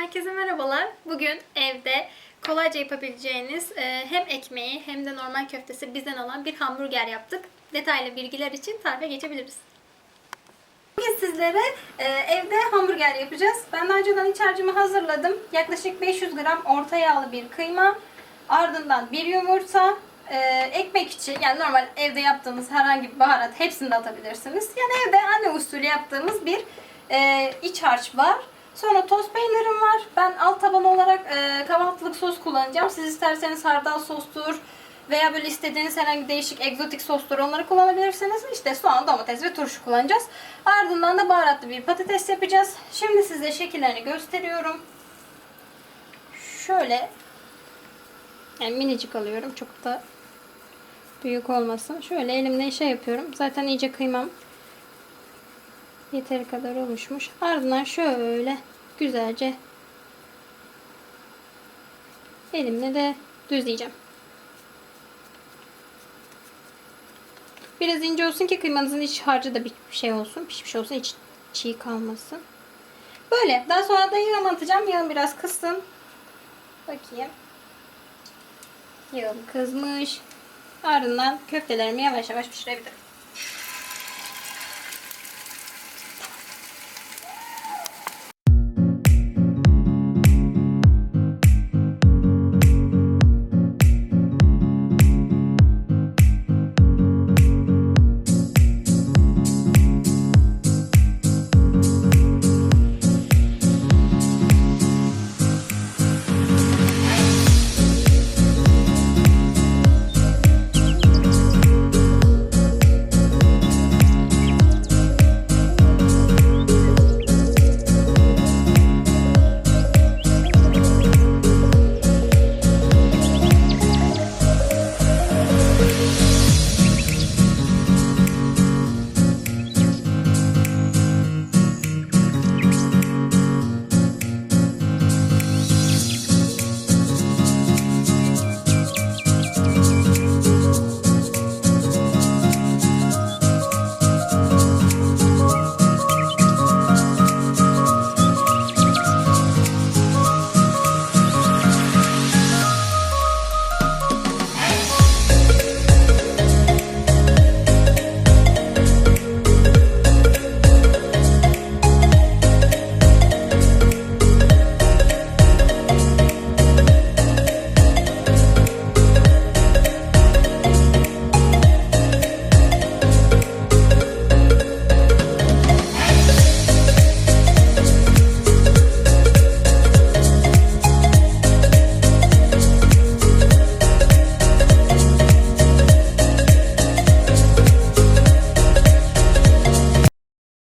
Herkese merhabalar. Bugün evde kolayca yapabileceğiniz e, hem ekmeği hem de normal köftesi bizden olan bir hamburger yaptık. Detaylı bilgiler için tarife geçebiliriz. Bugün sizlere e, evde hamburger yapacağız. Ben daha önceden iç harcımı hazırladım. Yaklaşık 500 gram orta yağlı bir kıyma, ardından bir yumurta, e, ekmek içi yani normal evde yaptığımız herhangi bir baharat hepsini de atabilirsiniz. Yani evde anne usulü yaptığımız bir iç harç var. Sonra toz peynirim var. Ben alt taban olarak e, kahvaltılık sos kullanacağım. Siz isterseniz hardal sostur veya böyle istediğiniz herhangi değişik egzotik sostur onları kullanabilirsiniz. İşte soğan, domates ve turşu kullanacağız. Ardından da baharatlı bir patates yapacağız. Şimdi size şekillerini gösteriyorum. Şöyle yani minicik alıyorum. Çok da büyük olmasın. Şöyle elimle şey yapıyorum. Zaten iyice kıymam yeteri kadar oluşmuş. Ardından şöyle güzelce elimle de düzleyeceğim. Biraz ince olsun ki kıymanızın iç harcı da bir şey olsun. Pişmiş olsun. hiç çiğ kalmasın. Böyle. Daha sonra da yağımı atacağım. Yağım biraz kızsın. Bakayım. Yağım kızmış. Ardından köftelerimi yavaş yavaş pişirebilirim.